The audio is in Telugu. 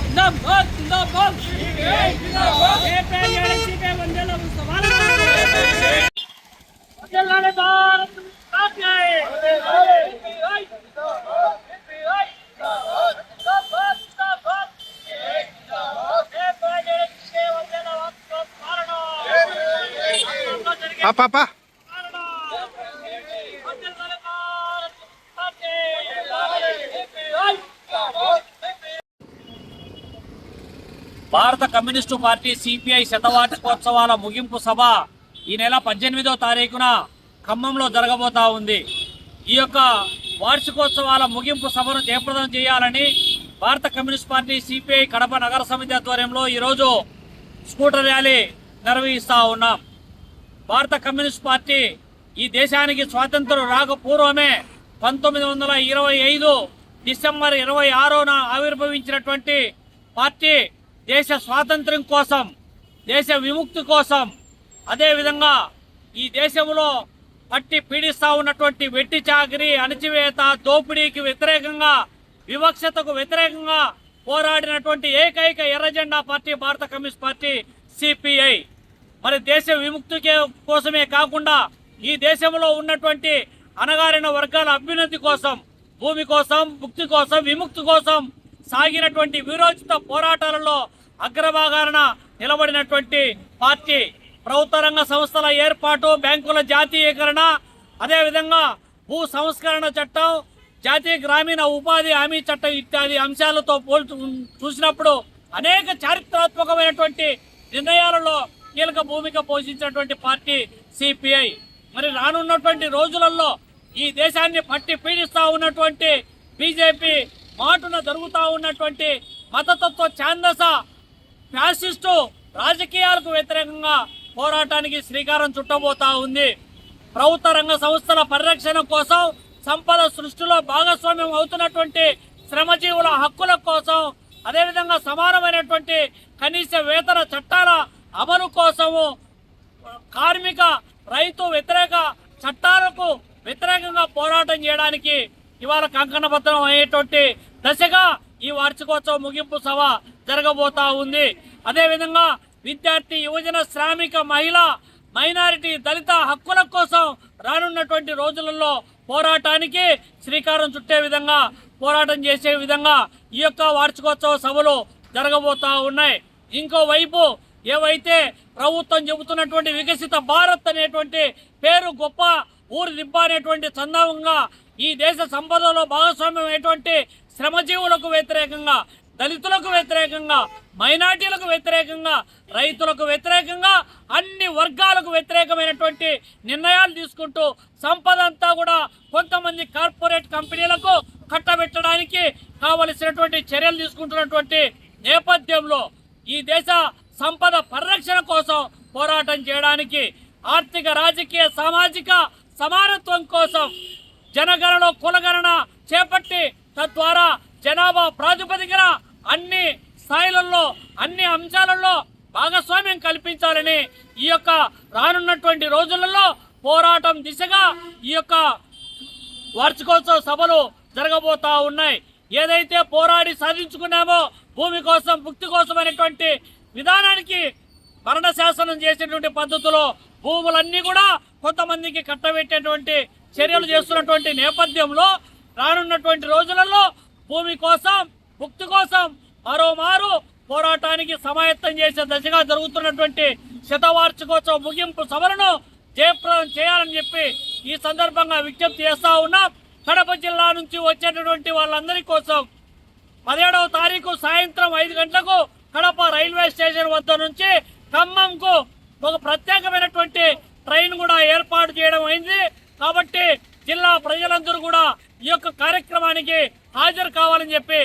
జిందాబాద్. జిందాబాద్ ఏ ప్రజెంట్ సిపిఐ వందేల ఉత్సవాలు పాపా పా భారత కమ్యూనిస్టు పార్టీ సిపిఐ శతవార్షికోత్సవాల ముగింపు సభ ఈ నెల పద్దెనిమిదో తారీఖున ఖమ్మంలో జరగబోతా ఉంది. ఈ యొక్క వార్షికోత్సవాల ముగింపు సభను జయప్రదం చేయాలని భారత కమ్యూనిస్ట్ పార్టీ సిపిఐ కడప నగర సమితి ఆధ్వర్యంలో ఈరోజు స్కూటర్ ర్యాలీ నిర్వహిస్తా ఉన్నాం. భారత కమ్యూనిస్ట్ పార్టీ ఈ దేశానికి స్వాతంత్రం రాక పూర్వమే పంతొమ్మిది వందల ఇరవై ఐదు డిసెంబర్ ఇరవై ఆరున ఆవిర్భవించినటువంటి పార్టీ దేశ స్వాతంత్ర్యం కోసం దేశ విముక్తి కోసం అదేవిధంగా ఈ దేశంలో పట్టి పీడిస్తా ఉన్నటువంటి వెట్టి చాకిరి అణచివేత దోపిడీకి వ్యతిరేకంగా వివక్షతకు వ్యతిరేకంగా పోరాడినటువంటి ఏకైక ఎర్రజెండా పార్టీ భారత కమ్యూనిస్ట్ పార్టీ సిపిఐ. మరి దేశ విముక్తి కోసమే కాకుండా ఈ దేశంలో ఉన్నటువంటి అణగారిన వర్గాల అభ్యున్నతి కోసం భూమి కోసం ముక్తి కోసం విముక్తి కోసం సాగినటువంటి విరోచిత పోరాటాలలో అగ్రభాగాన నిలబడినటువంటి పార్టీ. ప్రభుత్వ రంగ సంస్థల ఏర్పాటు బ్యాంకుల జాతీయకరణ అదేవిధంగా భూ సంస్కరణ చట్టం జాతీయ గ్రామీణ ఉపాధి హామీ చట్టం ఇత్యాది అంశాలతో పోల్చు చూసినప్పుడు అనేక చారిత్రాత్మకమైనటువంటి నిర్ణయాలలో కీలక భూమిక పోషించినటువంటి పార్టీ సిపిఐ. మరి రానున్నటువంటి రోజులలో ఈ దేశాన్ని పట్టి పీడిస్తూ ఉన్నటువంటి బీజేపీ మాటున జరుగుతూ ఉన్నటువంటి మతతత్వ ఛాందస ఫ్యాసిస్టు రాజకీయాలకు వ్యతిరేకంగా పోరాటానికి శ్రీకారం చుట్టబోతా ఉంది. ప్రభుత్వ రంగ సంస్థల పరిరక్షణ కోసం సంపద సృష్టిలో భాగస్వామ్యం అవుతున్నటువంటి శ్రమజీవుల హక్కుల కోసం అదేవిధంగా సమానమైనటువంటి కనీస వేతన చట్టాల అమలు కోసము కార్మిక రైతు వ్యతిరేక చట్టాలకు వ్యతిరేకంగా పోరాటం చేయడానికి ఇవాళ కంకణబద్ధం అయ్యేటువంటి దశగా ఈ వార్షికోత్సవ ముగింపు సభ జరగబోతా ఉంది. అదేవిధంగా విద్యార్థి యువజన శ్రామిక మహిళ మైనారిటీ దళిత హక్కుల కోసం రానున్నటువంటి రోజులలో పోరాటానికి శ్రీకారం చుట్టే విధంగా పోరాటం చేసే విధంగా ఈ యొక్క వార్షికోత్సవ సభలు జరగబోతూ ఉన్నాయి. ఇంకోవైపు ఏవైతే ప్రభుత్వం చెబుతున్నటువంటి వికసిత భారత్ అనేటువంటి పేరు గొప్ప ఊరు దిబ్బ అనేటువంటి ఈ దేశ సంపదలో భాగస్వామ్యం అయినటువంటి శ్రమజీవులకు వ్యతిరేకంగా దళితులకు వ్యతిరేకంగా మైనార్టీలకు వ్యతిరేకంగా రైతులకు వ్యతిరేకంగా అన్ని వర్గాలకు వ్యతిరేకమైనటువంటి నిర్ణయాలు తీసుకుంటూ సంపద అంతా కూడా కొంతమంది కార్పొరేట్ కంపెనీలకు కట్టబెట్టడానికి కావలసినటువంటి చర్యలు తీసుకుంటున్నటువంటి నేపథ్యంలో ఈ దేశ సంపద పరిరక్షణ కోసం పోరాటం చేయడానికి ఆర్థిక రాజకీయ సామాజిక సమానత్వం కోసం జనగణన కులగణన చేపట్టి తద్వారా జనాభా ప్రాతిపదికన అన్ని స్థాయిలలో అన్ని అంశాలలో భాగస్వామ్యం కల్పించాలని ఈ యొక్క రానున్నటువంటి రోజులలో పోరాటం దిశగా ఈ యొక్క వార్షికోత్సవ సభలు జరగబోతా ఉన్నాయి. ఏదైతే పోరాడి సాధించుకున్నామో భూమి కోసం ముక్తి కోసం అనేటువంటి విధానానికి మరణ శాసనం చేసేటువంటి పద్ధతిలో భూములన్నీ కూడా కొంతమందికి కట్టబెట్టేటువంటి చర్యలు చేస్తున్నటువంటి నేపథ్యంలో రానున్నటువంటి రోజులలో భూమి కోసం ముక్తి కోసం మరోమారు పోరాటానికి సమాయత్తం చేసే దశగా జరుగుతున్నటువంటి శతవార్షికోత్సవ ముగింపు సభలను జయప్రదం చేయాలని చెప్పి ఈ సందర్భంగా విజ్ఞప్తి చేస్తా ఉన్నాం. కడప జిల్లా నుంచి వచ్చేటటువంటి వాళ్ళందరి కోసం పదిహేడవ తారీఖు సాయంత్రం ఐదు గంటలకు కడప రైల్వే స్టేషన్ వద్ద నుంచి ఖమ్మంకు ఒక ప్రత్యేకమైనటువంటి ట్రైన్ కూడా ఏర్పాటు చేయడం అయింది. కాబట్టి జిల్లా ప్రజలందరూ కూడా ఈ యొక్క కార్యక్రమానికి హాజరు కావాలని చెప్పి